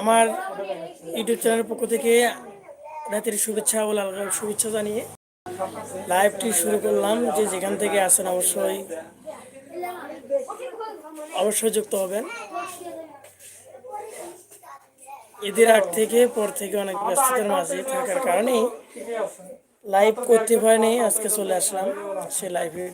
আমার ইউটিউব চ্যানেলের পক্ষ থেকে রাতের শুভেচ্ছা ও লাল শুভেচ্ছা জানিয়ে লাইভটি শুরু করলাম যে যেখান থেকে আসেন অবশ্যই অবশ্যই যুক্ত হবেন। ঈদের আগ থেকে, পর থেকে অনেক ব্যস্ততার মাঝে থাকার কারণে লাইভ করতে পারিনি, আজকে চলে আসলাম সে লাইভে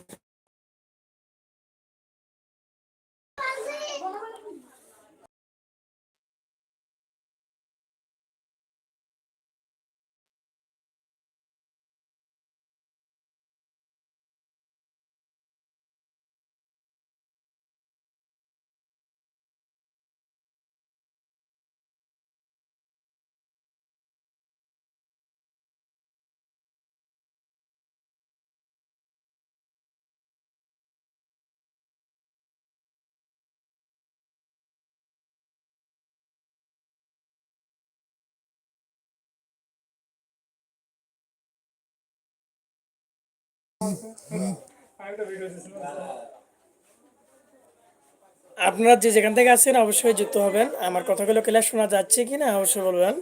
আপনারা যে যেখান থেকে আছেন অবশ্যই যুক্ত হবেন। আমার কথাগুলো ক্লিয়ার শোনা যাচ্ছে কিনা অবশ্যই বলবেন।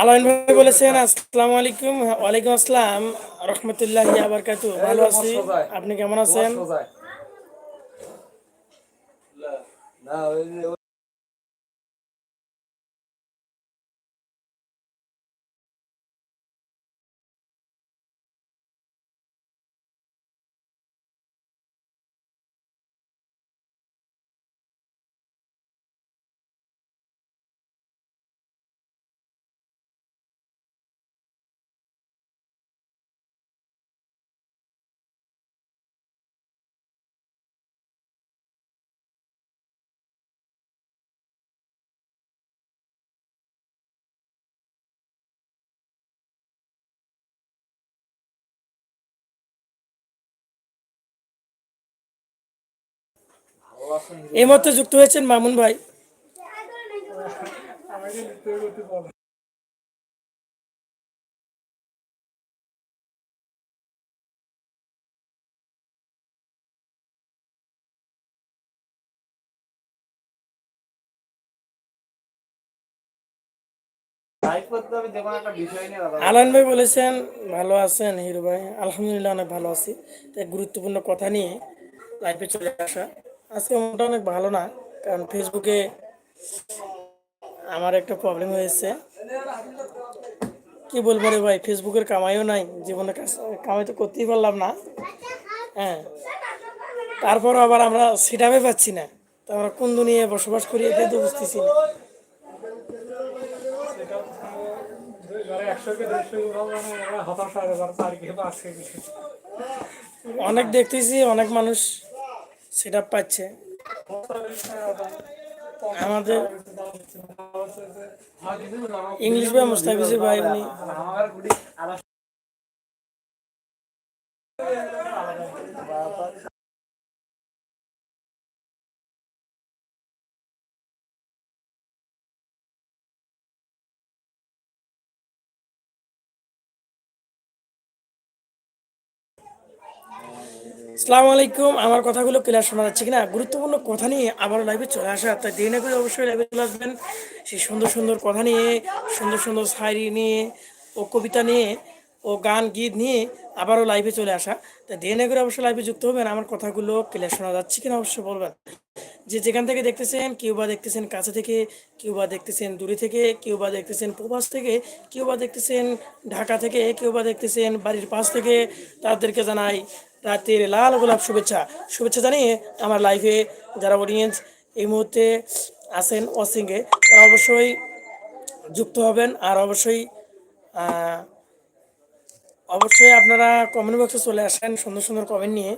আলমিন ভাই বলেছেন আসসালামু আলাইকুম ওয়ালাইকুম আসসালাম রহমতুল্লাহ আবরকাতু ভালো আছি। আপনি কেমন আছেন? এই মধ্যে যুক্ত হয়েছেন মামুন ভাই। আলান ভাই বলেছেন, ভালো আছেন হিরো ভাই? আলহামদুলিল্লাহ অনেক ভালো আছি। তাই গুরুত্বপূর্ণ কথা নিয়ে লাইফে চলে আসা। আজকে মনটা অনেক ভালো না কারণ ফেসবুকে আমার একটা প্রবলেম হয়েছে। কি বলব রে ভাই ফেসবুকের কামাইও নাই জীবনে কামাই তো করতেই পারলাম না। হ্যাঁ তারপর আবার আমরা সেটাবে পাচ্ছি না তো আমরা কোন দুনিয়ায় বসবাস করি এটাই তো বুঝতেছি না। অনেক দেখতেছি অনেক মানুষ সেটা পাচ্ছে। আমাদের ইংলিশ ভাই মুস্তাফিজুর ভাই উনি আমার আসসালামু আলাইকুম। আমার কথাগুলো ক্লিয়ার শোনা যাচ্ছে কিনা? গুরুত্বপূর্ণ কথা নিয়ে আবার লাইভে চলে আসা তাই দেরি না করে অবশ্যই লাইভে চলে আসবেন। সেই সুন্দর সুন্দর কথা নিয়ে, সুন্দর সুন্দর শায়রি নিয়ে ও কবিতা নিয়ে ও গান গীত নিয়ে আবারও লাইভে চলে আসা তাই দেরি না করে অবশ্যই লাইভে যুক্ত হবেন। আমার কথাগুলো ক্লিয়ার শোনা যাচ্ছে কিনা অবশ্যই বলবেন। যে যেখান থেকে দেখতেছেন কেউ বা দেখতেছেন কাছে থেকে কেউ বা দেখতেছেন দূরে থেকে কেউ বা দেখতেছেন প্রবাস থেকে কেউ বা দেখতেছেন ঢাকা থেকে কেউ বা দেখতেছেন বাড়ির পাশ থেকে, তাদেরকে জানাই রাতের লাল গোলাপ শুভেচ্ছা। শুভেচ্ছা জানিয়ে আমার লাইভে যারা অডিয়েন্স এই মুহূর্তে আছেন অসিংয়ে তারা অবশ্যই যুক্ত হবেন আর অবশ্যই অবশ্যই আপনারা কমেন্ট বক্সে চলে আসেন সুন্দর সুন্দর কমেন্ট নিয়ে।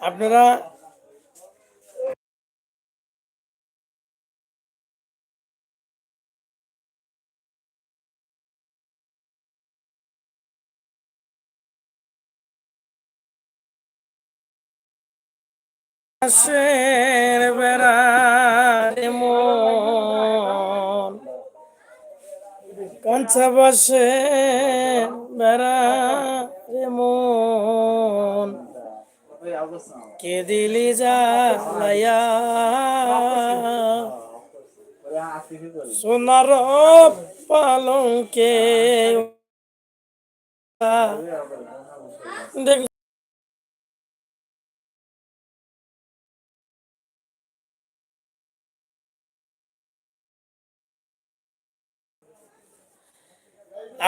আপনারা আকাশের বেড়ারে মন কাঞ্চা বসে বেড়ারে মন কে দিলি কি সোনার পালঙ্কে দেখ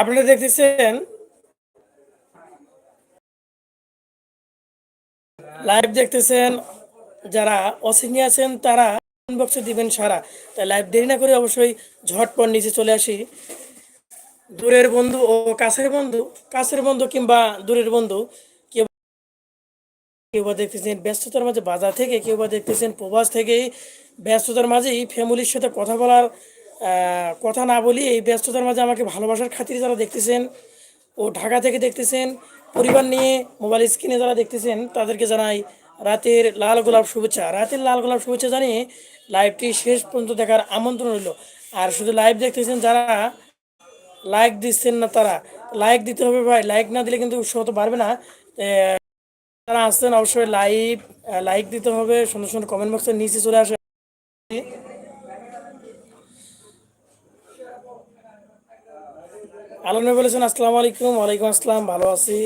আপনারা দেখতেছেন? লাইভ দেখতেছেন, যারা অসিংহে আছেন, তারা বক্সে দিবেন সারা। তাই লাইভ দেরি না করে অবশ্যই ঝটপট নিচে চলে আসি। দূরের বন্ধু ও কাছের বন্ধু কাছের বন্ধু কিংবা দূরের বন্ধু, কেউ কেউ বা দেখতেছেন ব্যস্ততার মাঝে বাজার থেকে, কেউ বা দেখতেছেন প্রবাস থেকে ব্যস্ততার মাঝেই ফ্যামিলির সাথে কথা বলার কথা না বলি, এই ব্যস্ততার মাঝে আমাকে ভালোবাসার খাতিরে যারা দেখতেছেন ও ঢাকা থেকে দেখতেছেন, পরিবার নিয়ে মোবাইল স্ক্রিনে যারা দেখতেছেন, তাদেরকে জানাই রাতের লাল গোলাপ শুভেচ্ছা। রাতের লাল গোলাপ শুভেচ্ছা জানিয়ে লাইভটি শেষ পর্যন্ত দেখার আমন্ত্রণ রইল। আর শুধু লাইভ দেখতেছেন যারা লাইক দিচ্ছেন না তারা লাইক দিতে হবে ভাই লাইক না দিলে কিন্তু উৎসাহ তো বাড়বে না। যারা আসছেন অবশ্যই লাইভ লাইক দিতে হবে সুন্দর সুন্দর কমেন্ট বক্সের নিচে চলে আসে। আলম বলেছেন, আসসালামু আলাইকুম, ওয়ালাইকুম আসসালাম, ভালো আছি।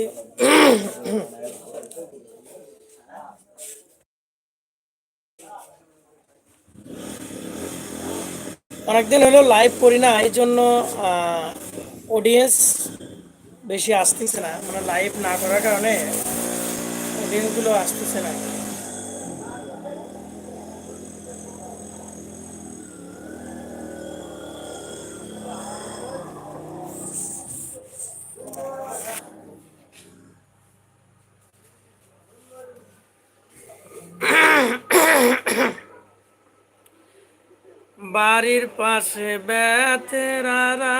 অনেকদিন হলো লাইভ করি না, এই জন্য অডিয়েন্স বেশি আসতেছে না। মানে লাইভ না করার কারণে অডিয়েন্সগুলো আসতেছে না। বাড়ির পাশে বেতেরারা।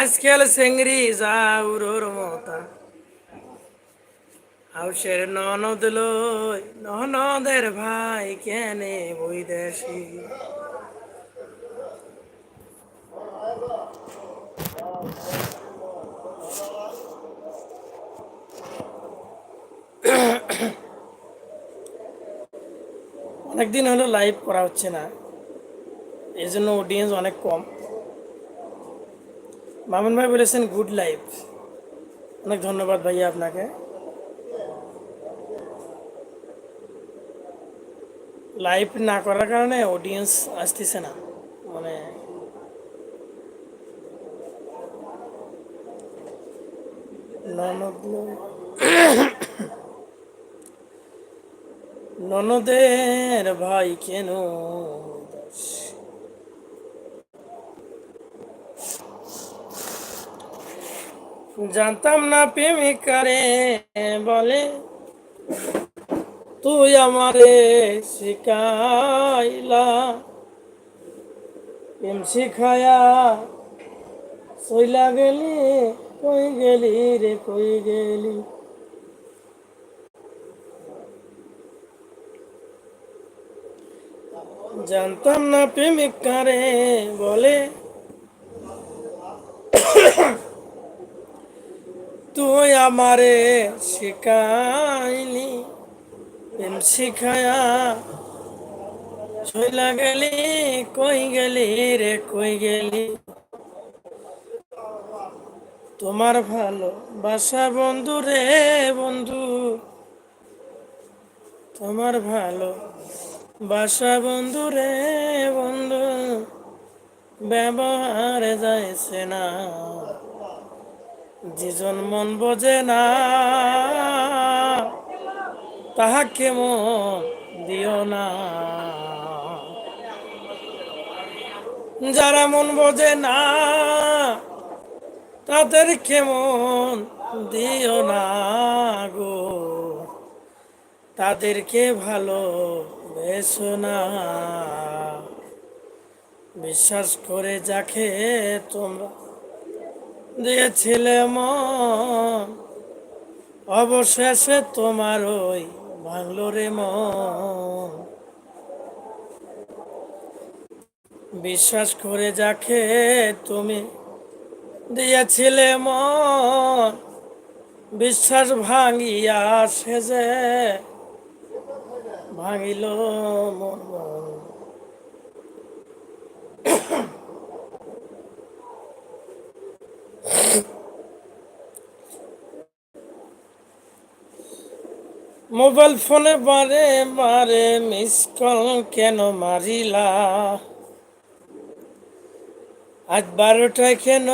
আজকাল সেঙ্গরি যাউরোর মতা। হাউসের ননদ লই ননদের ভাই কেনে বৈদেশি অনেকদিন হলো লাইভ করা হচ্ছে না। এই জন্য অডিয়েন্স অনেক কম। মামুন ভাই বলেছেন গুড লাইভ অনেক ধন্যবাদ ভাইয়া আপনাকে। লাইভ না করার কারণে অডিয়েন্স আসতেছে না। মানে ননদের ভাই কেন জানতাম না প্রেমিকারে, বলে, তুই আমারে শিখাইলা, প্রেম শিখায়া সইলা গেলি, কই গেলি রে, কই গেলি? জানতাম না প্রেমিক কারে বলে। তুই আমারে শিখাইলি, প্রেম শিখায়া চইলা গেলি, কই গেলি রে, কই গেলি? তোমার ভালো বাসা বন্ধু রে বন্ধু, তোমার ভালো বাসা বন্ধু রে বন্ধু, ব্যবহার যাইছে না যেজন মন বোঝে না, তাহাকে মন দিও না। যারা মন বোঝে না তাদের কেমন দিও না গো। তাদেরকে ভালো বেসো না বিশ্বাস করে যাকে তোমরা দিয়েছিলে মন, অবশেষে তোমার ওই ভাঙলো রে মন। বিশ্বাস করে যাকে তুমি দিয়েছিলে মন, বিশ্বাস ভাঙিয়া সেজে ভাঙিল মন মোবাইল ফোনে বারে বারে মিস কল কেন মারিলা? আজ বারোটায় কেন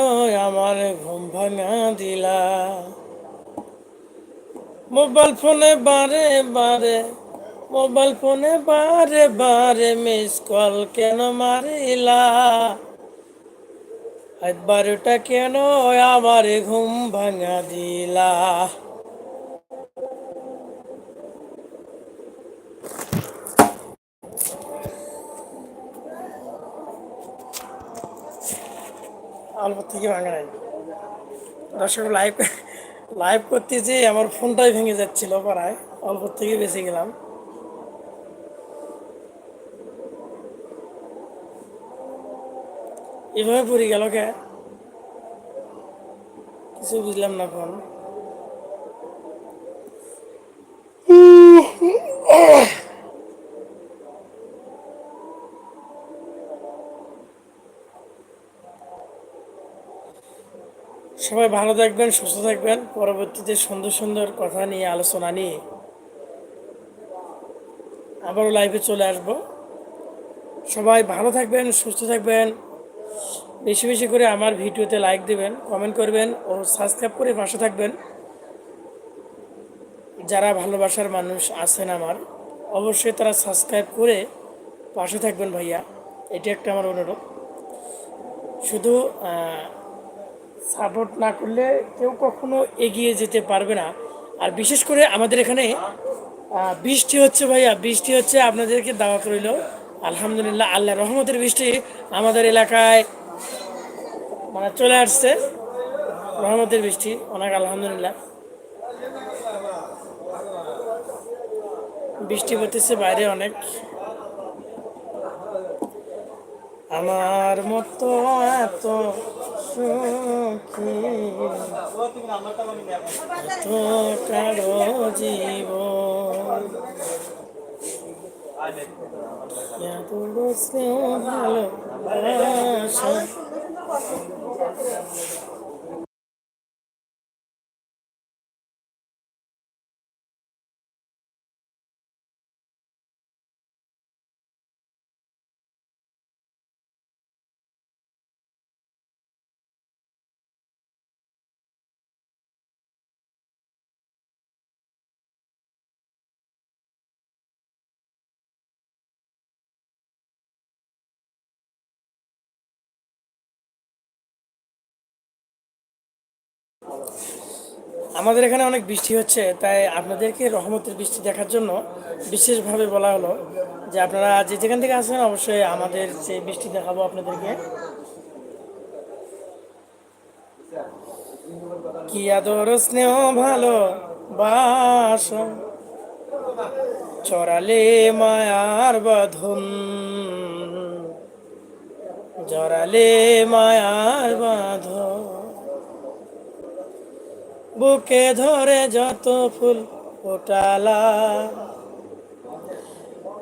আমার ঘুম ভাঙা দিলা? মোবাইল ফোনে বারে বারে মোবাইল ফোনে বারে বারে মিস কল কেন মারিলা? বারোটা কেন আমার ঘুম ভাঙা দিলা? থেকে দর্শক লাইভ লাইভ করতে যে আমার ফোনটাই ভেঙে যাচ্ছিল পাড়ায়। অল্প থেকে বেঁচে গেলাম। এভাবে পড়ে গেল কে? কিছু বুঝলাম না কোন। সবাই ভালো থাকবেন, সুস্থ থাকবেন। পরবর্তীতে সুন্দর সুন্দর কথা নিয়ে, আলোচনা নিয়ে আবারও লাইভে চলে আসব। সবাই ভালো থাকবেন, সুস্থ থাকবেন। বেশি বেশি করে আমার ভিডিওতে লাইক দেবেন কমেন্ট করবেন ও সাবস্ক্রাইব করে পাশে থাকবেন। যারা ভালোবাসার মানুষ আছেন আমার, অবশ্যই তারা সাবস্ক্রাইব করে পাশে থাকবেন ভাইয়া। এটি একটা আমার অনুরোধ। শুধু সাপোর্ট না করলে কেউ কখনো এগিয়ে যেতে পারবে না। আর বিশেষ করে আমাদের এখানে বৃষ্টি হচ্ছে ভাইয়া। বৃষ্টি হচ্ছে, আপনাদেরকে দাওয়াত রইল। আলহামদুলিল্লাহ, আল্লাহ রহমতের বৃষ্টি আমাদের এলাকায় মানে চলে আসছে। রহমতের বৃষ্টি, অনেক আলহামদুলিল্লাহ। বৃষ্টি পড়তেছে বাইরে অনেক। আমার মতো এত সুখী তো কারও জীবন এত স্নেহ ভালোবাসা। আমাদের এখানে অনেক বৃষ্টি হচ্ছে, তাই আপনাদেরকে রহমতের বৃষ্টি দেখার জন্য বিশেষভাবে বলা হলো যে আপনারা যে যেখান থেকে আসেন অবশ্যই আমাদের যে বৃষ্টি দেখাবো আপনাদেরকে। কি আদর স্নেহ, ভালো বাস চড়ালে মায়ার বাঁধন, জড়ালে মায়ার বাঁধন। বুকে ধরে যত ফুল ফোটালা।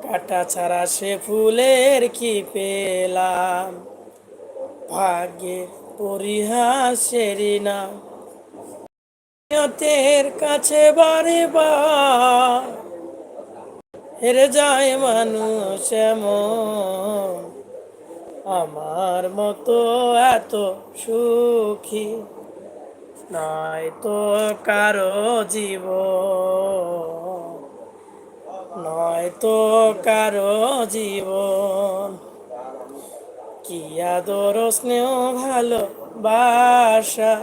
কাটা ছাড়া সে ফুলের কি পেলাম? ভাগ্যে পরিহাসেরই নাম নিয়তের কাছে বারে বার। হেরে যায় মানুষ এমন। আমার মতো এত সুখী নয় তো কারও জীব নয় তো কারও জীবন। কি আদর স্নেহ, ভালো বাসা,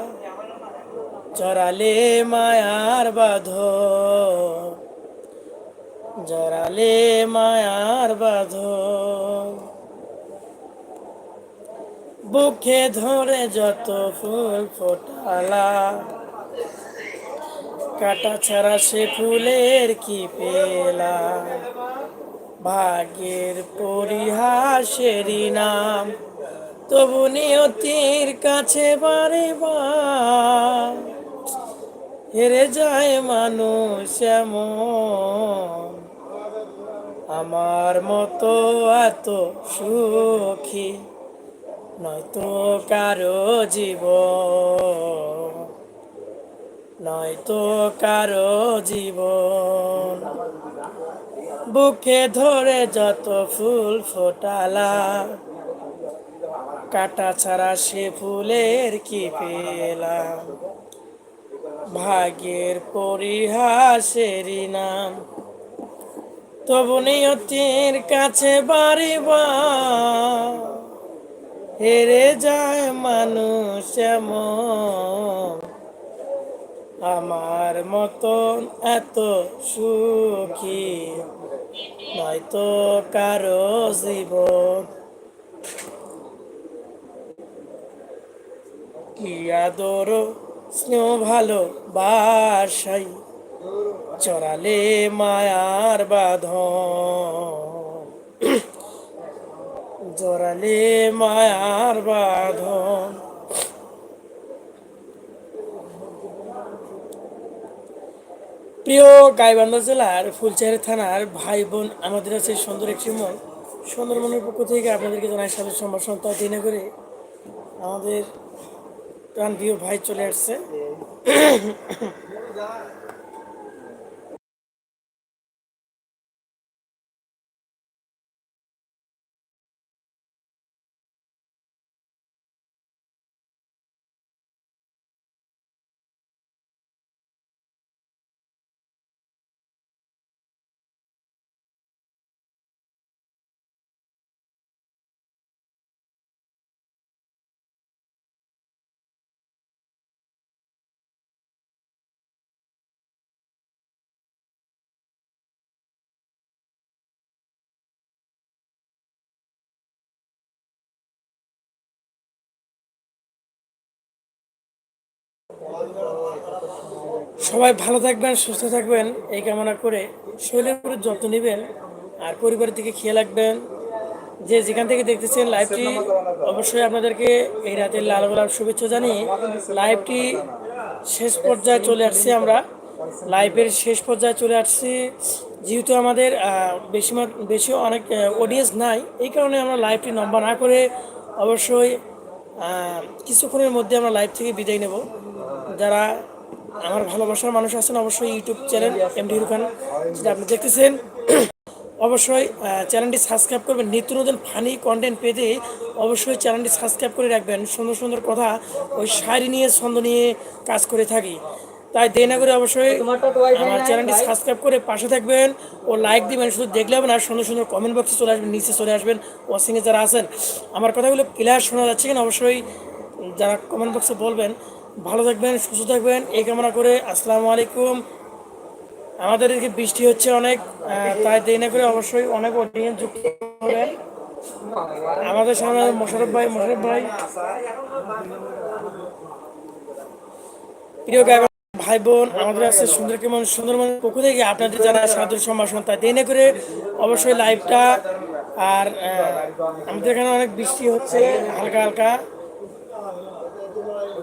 জড়ালে মায়ার বাঁধ জড়ালে মায়ার বাঁধ বুকে ধরে যত ফুল ফোটালা। কাটা ছাড়া সে ফুলের কি পেলা? ভাগ্যের পরিহাসেরই নাম, তবু নিয়তির কাছে বার। হেরে যায় মানুষ এমন, আমার মতো এত সুখী। নয়তো কারও জীব নয়তো কারও জীবন। বুকে ধরে যত ফুল ফোটালা, কাটা ছাড়া সে ফুলের কি পেলাম ভাগ্যের পরিহাসেরই নাম তবু নিয়তির কাছে বাড়িবা। হেরে যায় মানুষ আমার মতন এত সুখী নয়তো কারও জীবন। কি আদর স্নেহ ভালো বাসাই চড়ালে মায়ার বাঁধন। জড়ালে মায়ার বাঁধন। প্রিয় গাইবান্ধা জেলার ফুলচারি থানার ভাই বোন আমাদের আছে সুন্দর একটি মন সুন্দরবনের পক্ষ থেকে আপনাদেরকে জানাই সাথে সম্ভাষণ। তা দিনে করে আমাদের প্রাণ ভাই চলে আসছে। সবাই ভালো থাকবেন, সুস্থ থাকবেন, এই কামনা করে শরীরের উপরে যত্ন নেবেন আর পরিবারের দিকে খেয়াল রাখবেন। যে যেখান থেকে দেখতেছেন লাইভটি, অবশ্যই আপনাদেরকে এই রাতের লাল গোলাপ শুভেচ্ছা জানিয়ে লাইভটি শেষ পর্যায়ে চলে আসছি আমরা। লাইভের শেষ পর্যায়ে চলে আসছি। যেহেতু আমাদের বেশি বেশি অনেক অডিয়েন্স নাই, এই কারণে আমরা লাইভটি লম্বা না করে অবশ্যই কিছুক্ষণের মধ্যে আমরা লাইভ থেকে বিদায় নেব। যারা আমার ভালোবাসার মানুষ আছেন, অবশ্যই YouTube channel M MD Khan যেটা আপনি দেখতেছেন। অবশ্যই চ্যানেলটি সাবস্ক্রাইব করবেন। নিত্য নতুন ফানি কন্টেন্ট পেতে অবশ্যই চ্যানেলটি সাবস্ক্রাইব করে রাখবেন। সুন্দর সুন্দর কথা ওই শাড়ি নিয়ে, ছন্দ নিয়ে কাজ করে থাকি। তাই দেরি না করে অবশ্যই আমার চ্যানেলটি সাবস্ক্রাইব করে পাশে থাকবেন ও লাইক দিবেন। শুধু দেখলে হবে না, সুন্দর সুন্দর কমেন্ট বক্সে চলে আসবেন, নিচে চলে আসবেন ওয়াশিংয়ে যারা আছেন। আমার কথাগুলো ক্লিয়ার শোনা যাচ্ছে কিনা? অবশ্যই যারা কমেন্ট বক্সে বলবেন ভালো থাকবেন, সুস্থ থাকবেন। এই কামনা করে আসসালামু আলাইকুম। আমাদের এদিকে বৃষ্টি হচ্ছে অনেক তাই দেরি না করে অবশ্যই অনেক অডিয়েন্স যুক্ত হবেন। আমাদের সামনে মোশারফ ভাই মোশারফ ভাই। প্রিয় গায়ক ভাই বোন, আমাদের আছে সুন্দর কেমন সুন্দরবন পক্ষ থেকে আপনাদের যারা সাদর সম্ভাষণ, তাই দেরি না করে অবশ্যই লাইভটা আর আমাদের এখানে অনেক বৃষ্টি হচ্ছে, হালকা হালকা।